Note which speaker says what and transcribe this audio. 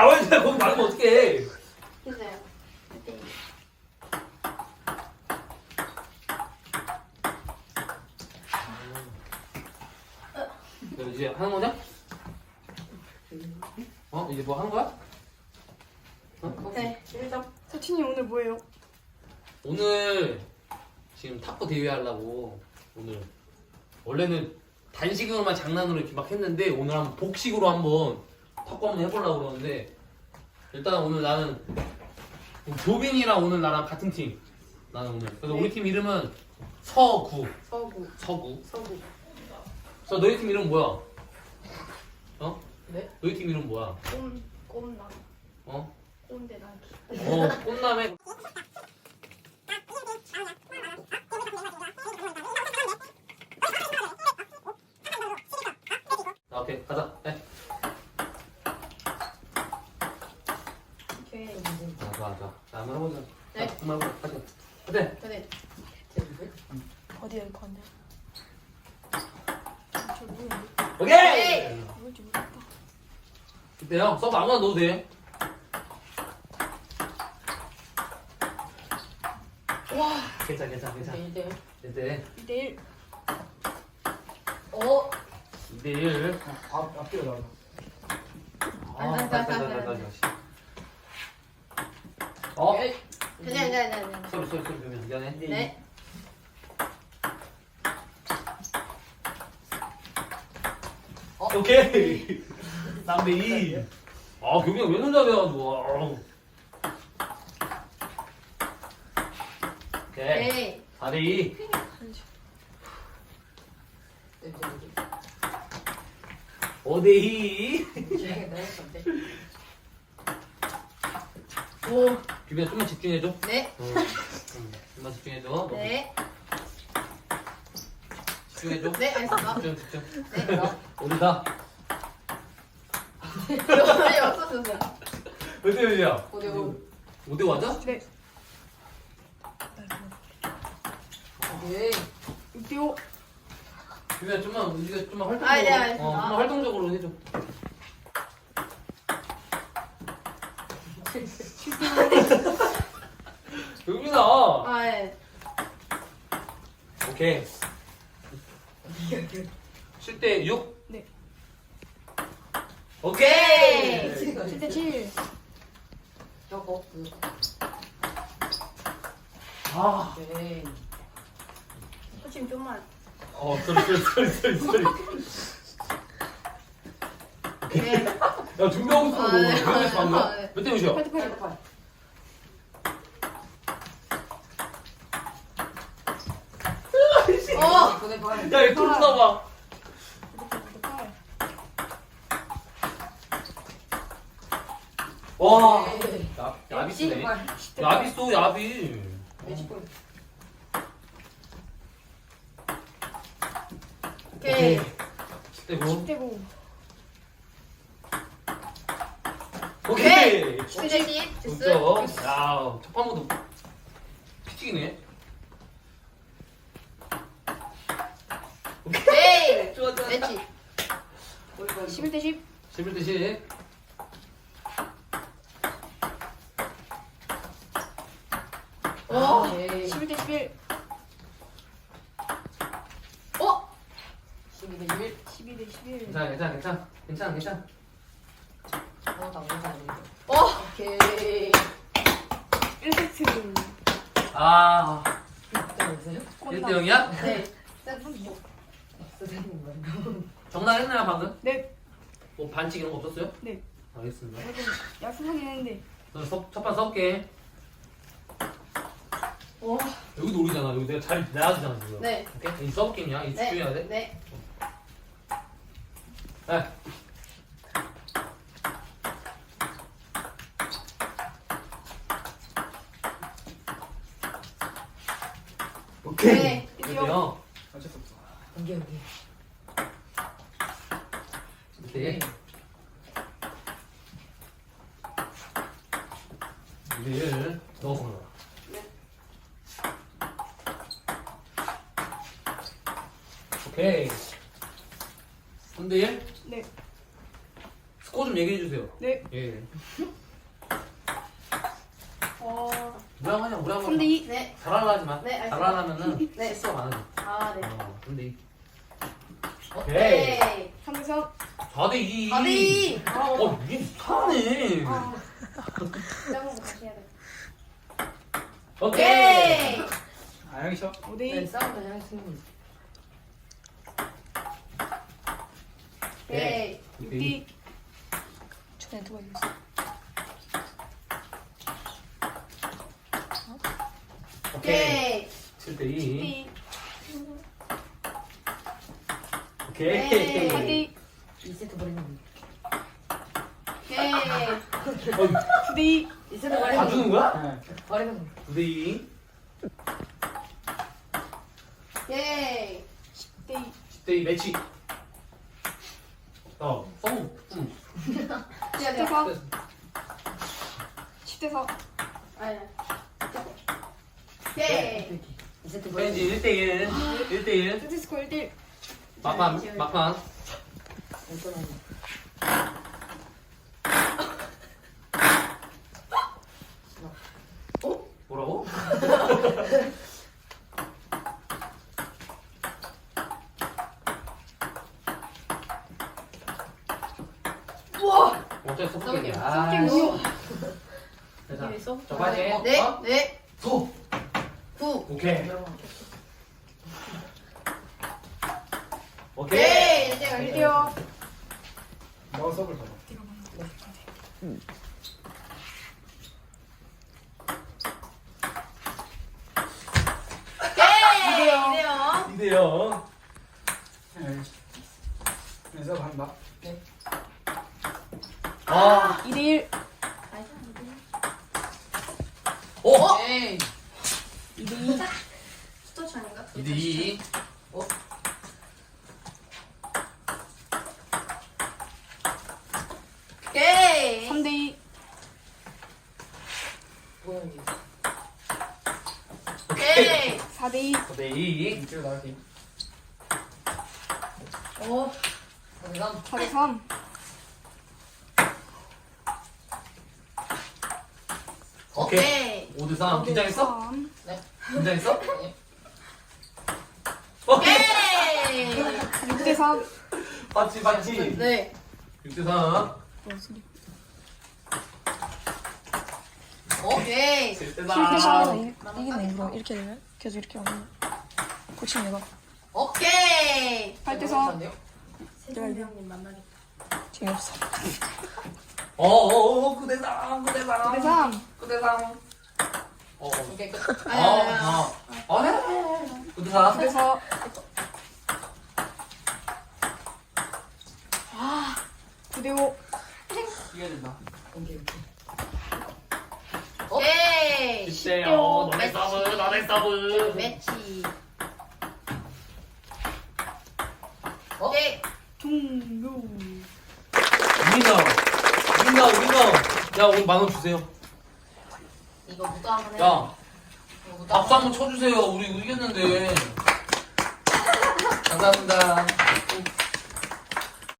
Speaker 1: 나와야 돼. 거기 막으면 어떡해.
Speaker 2: 됐어요. 네.
Speaker 1: 너 이제 하는 거냐? 어? 이제 뭐 하는 거야? 어?
Speaker 2: 네. 1점.
Speaker 3: 서친이 오늘 뭐예요?
Speaker 1: 오늘 지금 탁구 대회 하려고 오늘 원래는 단식으로만 장난으로 이렇게 막 했는데 오늘 한번 복식으로 한번 탁구 한번 해보려고 그러는데 일단 오늘 나는 조빈이랑 오늘 나랑 같은 팀 나는 오늘 그래서 우리 팀 이름은 서구
Speaker 2: 서구.
Speaker 1: 서구
Speaker 2: 서구.
Speaker 1: 저 너희 팀 이름 뭐야? 어?
Speaker 2: 네?
Speaker 1: 너희 팀 이름 뭐야?
Speaker 3: 꼼, 꼼나,
Speaker 1: 어?
Speaker 3: 꼼대나기.
Speaker 1: 어 꽃남의 아, 오케이 가자 네.
Speaker 2: 오케이.
Speaker 1: 아, 좋아 좋아 자 한번 해보자
Speaker 2: 네.
Speaker 1: 자, 한번 해보자 가자 어때?
Speaker 2: 네.
Speaker 3: 어디에 건데? 저 모르는데.
Speaker 1: 오케이!
Speaker 3: 뭘지 모르겠다.
Speaker 1: 이때요 서브 아무나 넣어도 돼
Speaker 2: 와.
Speaker 1: 괜찮아 괜찮아 괜찮아
Speaker 2: 이제
Speaker 1: 이때
Speaker 3: 2대1.
Speaker 2: 어.
Speaker 1: 2대 1
Speaker 4: 앞, 앞뒤가 나와.
Speaker 1: 아
Speaker 2: 안, 안,
Speaker 1: 다시
Speaker 2: 안,
Speaker 1: 다시
Speaker 2: 안,
Speaker 1: 다시 어?
Speaker 2: 괜찮아 괜찮아 괜찮아.
Speaker 1: 소리 소리 소리 그러면 미안해
Speaker 2: 네.
Speaker 1: 오케이 3대2 아 경기가 왜 혼자 배워가지고 아우. 오케이
Speaker 2: 네.
Speaker 1: 4대2 5대2
Speaker 2: 오.
Speaker 1: 비비야 좀만 집중해줘
Speaker 2: 네.
Speaker 1: 어, 음, 좀만 집중해줘 너
Speaker 2: 네.
Speaker 1: 집중해줘
Speaker 2: 네. 알겠습니다.
Speaker 1: 집중 집중
Speaker 2: 네.
Speaker 1: 어디다?
Speaker 2: 여기 없었어요.
Speaker 1: 몇대 몇이야?
Speaker 2: 5대5.
Speaker 1: 5대 맞아?
Speaker 3: 네.
Speaker 2: 네.
Speaker 3: 6대5.
Speaker 1: 비비야 좀만 우리가 좀만 활동적으로
Speaker 2: 아, 네, 알겠습니다.
Speaker 1: 어, 좀만 활동적으로 해줘
Speaker 3: 7대5.
Speaker 1: 여기다
Speaker 2: 아, 네.
Speaker 1: 오케이 7대 6?
Speaker 3: 네.
Speaker 1: 오케이
Speaker 3: 7대7.
Speaker 2: 저거.
Speaker 1: 아,
Speaker 2: 네.
Speaker 3: 서친 좀만.
Speaker 1: 어, 쏘리, 쏘리, 쏘리, 쏘리.
Speaker 2: 네.
Speaker 1: 야, 준비하고 있어, 너.
Speaker 2: 아, 네. 아, 네.
Speaker 1: 몇대 몇이야?
Speaker 3: 8대 8.
Speaker 2: 어.
Speaker 1: 야, 이거 좀 써봐.
Speaker 3: 8대8.
Speaker 1: 와,
Speaker 2: 네.
Speaker 1: 야, 야비 쓰네.
Speaker 2: 10대
Speaker 1: 야비 쏘, 야비.
Speaker 2: 오케이.
Speaker 1: 10대 9.
Speaker 3: 10대9.
Speaker 1: 오케이.
Speaker 2: 10대 10. 됐어.
Speaker 1: 야, 첫 판부터 피치기네.
Speaker 2: 오케이.
Speaker 1: 좋아, 좋아.
Speaker 2: 매치.
Speaker 3: 11대 10.
Speaker 1: 11대 10.
Speaker 2: 오.
Speaker 3: 11대 11.
Speaker 2: 어. 12대 1.
Speaker 3: 12대 11.
Speaker 1: 괜찮아, 괜찮아, 괜찮아. 괜찮아, 괜찮아.
Speaker 2: 어, 나. 어. 오케이.
Speaker 3: 1세트.
Speaker 1: 아,
Speaker 2: 괜찮으세요?
Speaker 1: 1대 0이야?
Speaker 2: 네.
Speaker 1: 정답 했나요, 방금?
Speaker 3: 네.
Speaker 1: 뭐 반칙 이런 거 없었어요?
Speaker 3: 네.
Speaker 1: 알겠습니다.
Speaker 3: 저도 약속하긴 했는데.
Speaker 1: 첫- 첫판 써볼게.
Speaker 2: 와.
Speaker 1: 여기도 오리잖아. 여기 내가 자리 내야지잖아 지금.
Speaker 2: 네.
Speaker 1: 오케이. 이 써볼게냐? 이 집중해야 돼.
Speaker 2: 네.
Speaker 1: 네. 오케이.
Speaker 2: 네.
Speaker 1: 이때요.
Speaker 4: 어쩔 수 없어.
Speaker 2: 여기 여기.
Speaker 1: 이때. 이를 넣어서 넣어.
Speaker 2: 네.
Speaker 1: 오케이. 3대 1?
Speaker 3: 네.
Speaker 1: 스코어 좀 얘기해 주세요.
Speaker 3: 네.
Speaker 1: 예.
Speaker 2: 어.
Speaker 1: 우리 한번.
Speaker 3: 3대 2.
Speaker 2: 네.
Speaker 1: 잘하려지 마.
Speaker 2: 네, 알겠습니다.
Speaker 1: 잘하려면은
Speaker 2: 네.
Speaker 1: 실수가 많아져.
Speaker 2: 아, 네.
Speaker 1: 어, 이-
Speaker 2: 오케이.
Speaker 3: 3대 3.
Speaker 1: 4대 2.
Speaker 2: 4대 2. 아, 어.
Speaker 1: 어, 이게 잘하네.
Speaker 2: 아. 짱구 다시 해야 돼.
Speaker 1: 오케이.
Speaker 2: 오케이.
Speaker 4: 아 여기 셔
Speaker 3: 5대
Speaker 2: 네,
Speaker 3: 2.
Speaker 2: 싸움도 그냥.
Speaker 1: 네.
Speaker 2: 오케이.
Speaker 3: 6대 2.
Speaker 5: 전에 누가 이겼어?
Speaker 1: 오케이.
Speaker 2: 오케이.
Speaker 1: 7대
Speaker 3: 6대
Speaker 1: 2.
Speaker 3: 2.
Speaker 1: 오케이.
Speaker 2: 네.
Speaker 3: 8대 2.
Speaker 2: 2세트 버리는 오케이.
Speaker 3: 9대 2.
Speaker 2: 2세트
Speaker 1: 다
Speaker 2: 버리는
Speaker 1: 주는 거야?
Speaker 2: 버리는 거.
Speaker 1: 9대 2.
Speaker 2: 오케이.
Speaker 3: 10대 2.
Speaker 1: 10대 2 매치. 어, 어, 응.
Speaker 2: 해야
Speaker 3: 10대
Speaker 2: 돼요.
Speaker 3: 4. 10대 4.
Speaker 2: 아니. 오케이. 2세트 버리는
Speaker 1: 왠지 1대 1. 1대 1.
Speaker 3: 현재 스코어 1대 1.
Speaker 1: 막판, 막판. 뭐라고?
Speaker 2: 우와.
Speaker 1: 없게.
Speaker 2: 써볼게요.
Speaker 1: 아. 자,
Speaker 2: 써?
Speaker 1: 저 빠지.
Speaker 2: 네.
Speaker 1: 어?
Speaker 2: 네.
Speaker 1: 소.
Speaker 2: 9.
Speaker 1: 오케이. 오케이.
Speaker 2: 오케이. 이제 갈게요.
Speaker 4: 너 서블 가봐
Speaker 2: 오케이. 이래요.
Speaker 1: 2대 0.
Speaker 4: 네 서블 한다
Speaker 1: 아,
Speaker 3: 2대 1.
Speaker 1: 오.
Speaker 2: 에이.
Speaker 3: 2대 2.
Speaker 2: 스토치 아닌가?
Speaker 1: 2대 2.
Speaker 2: 오케이.
Speaker 3: 3대 2.
Speaker 2: 뭐야 이게? 오케이.
Speaker 3: 4대 2.
Speaker 1: 4대 2.
Speaker 4: 이쪽으로 나갈게
Speaker 2: 오. 그럼
Speaker 3: 4대 3.
Speaker 1: 오케이.
Speaker 2: 오케이.
Speaker 1: 5대 3. 긴장했어?
Speaker 3: 3.
Speaker 1: 긴장했어?
Speaker 2: 오케이.
Speaker 3: 6대 3.
Speaker 1: 맞지, 맞지.
Speaker 2: 네.
Speaker 1: 6대 3.
Speaker 2: 오케이.
Speaker 1: 7대
Speaker 3: 7대
Speaker 1: 3.
Speaker 3: 4.
Speaker 5: 이기네 이거 이렇게 되면 계속 이렇게 하면 고치면 내가
Speaker 2: 오케이.
Speaker 3: 8대 4.
Speaker 2: 세종이 형님 만나겠다.
Speaker 5: 재미없어
Speaker 1: 어어어 9대 3. 9대 3.
Speaker 3: 9대 3.
Speaker 1: 9대 3. 어, 어.
Speaker 2: 오케이 끝.
Speaker 1: 어,
Speaker 2: 아니, 아니, 아니.
Speaker 1: 어. 어, 해. 9대 4.
Speaker 3: 9대 4.
Speaker 2: 아.
Speaker 3: 9대 5.
Speaker 1: 이겨야 된다.
Speaker 2: 오케이. 오케이.
Speaker 1: 10대 0. 너네 서브, 너네 서브.
Speaker 2: 매치. 오케이.
Speaker 3: 종료.
Speaker 1: 우린다. 우린다, 우린다. 야, 우리 만원 주세요.
Speaker 2: 이거 누가 한번 해?
Speaker 1: 야,
Speaker 2: 이거 누가
Speaker 1: 박수 한번 쳐주세요. 우리 이겼는데. 감사합니다.